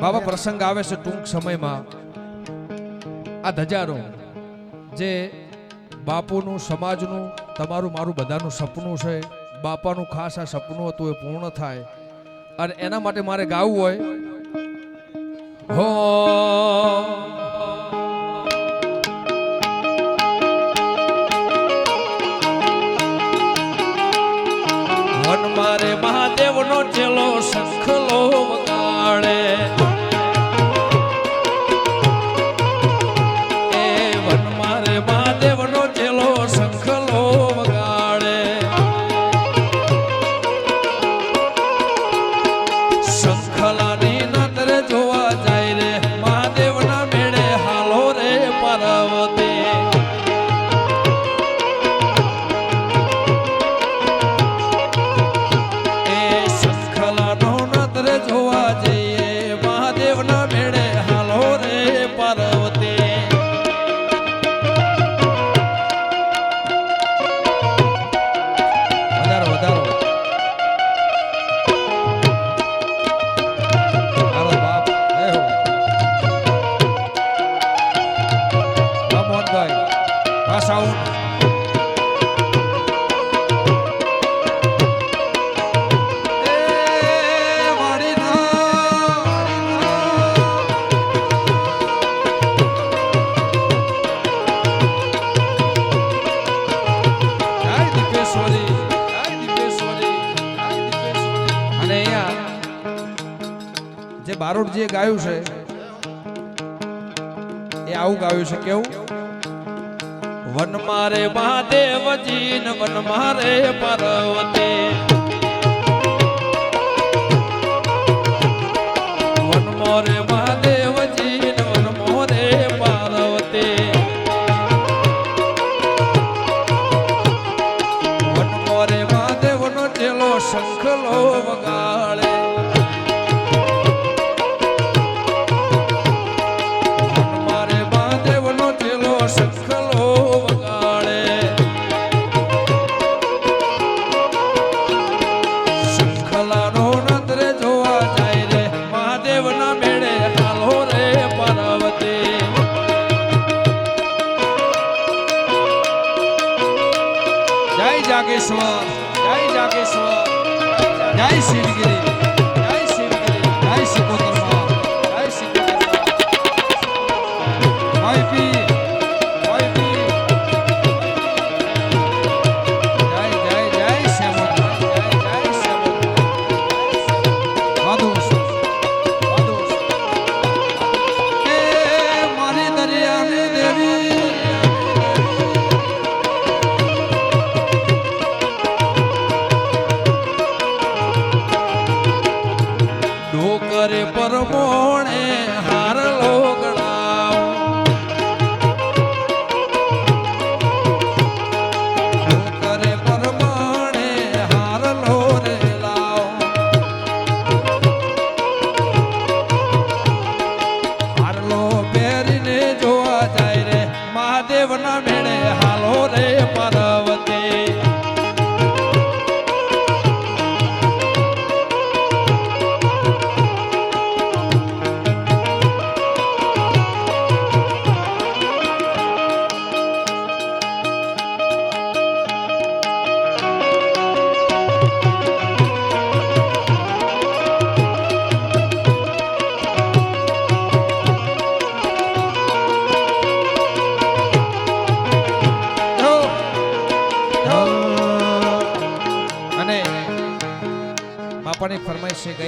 બાબા પ્રસંગ આવે છે ટૂંક સમયમાં. આ ધજારો જે બાપુનું, સમાજનું, તમારું, મારું બધાનું સપનું છે, બાપાનું ખાસ આ સપનું હતું એ પૂર્ણ થાય. અને એના માટે મારે ગાવું હોય. હો! હનુમારે મહાદેવનો ચેલો શંખ જે ગાયું છે, એ આવું ગાયું છે, કેવું? વન મારે મહાદેવજી વન મારે પાર્વતી. વન મોરે મહાદેવજી વન મોરે પાર્વતી. વન મોરે મહાદેવનો ચેલો શંખલો વગા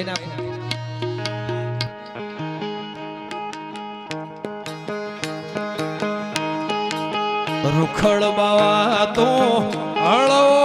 ગાઈ નાખો રૂખડ બાવા તો હળવો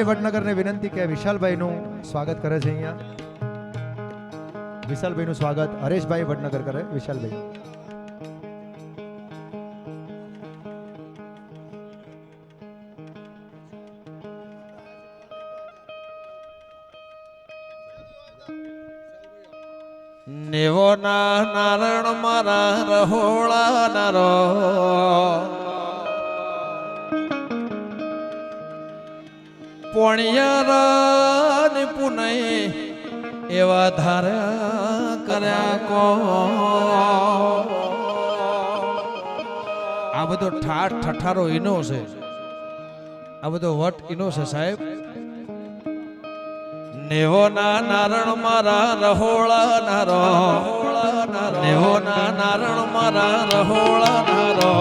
વિશાલભાઈ વડનગરને વિનંતી કે વિશાલભાઈનું સ્વાગત કરે છે અહીંયા. વિશાલભાઈનું સ્વાગત હરેશભાઈ વડનગર કરે. વિશાલભાઈ. નેવો ના નારણ મારા રહોળા નારો પોણિયારાન પુનય એવા ધાર કર્યા કો. આ બધો ઠાઠ ઠઠારો ઈનો છે. આ બધો વટ ઈનો છે સાહેબ. નેહોના નારણ મારા રહોળા નારો. નેહોના નારણ મારા રહોળા નારો.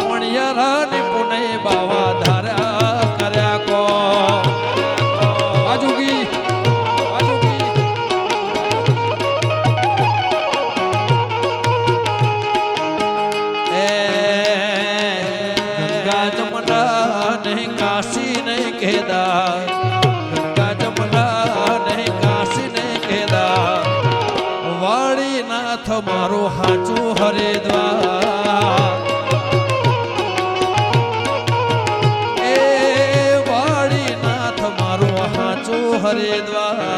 પોણિયારા ને પુનય બાવા કેદાર ગંગા જમના નહીં કાશી નહીં કેદાર વાળીનાથ મારું હાચું હરિદ્વાર એ વાળીનાથ મારું હાચું હરિદ્વાર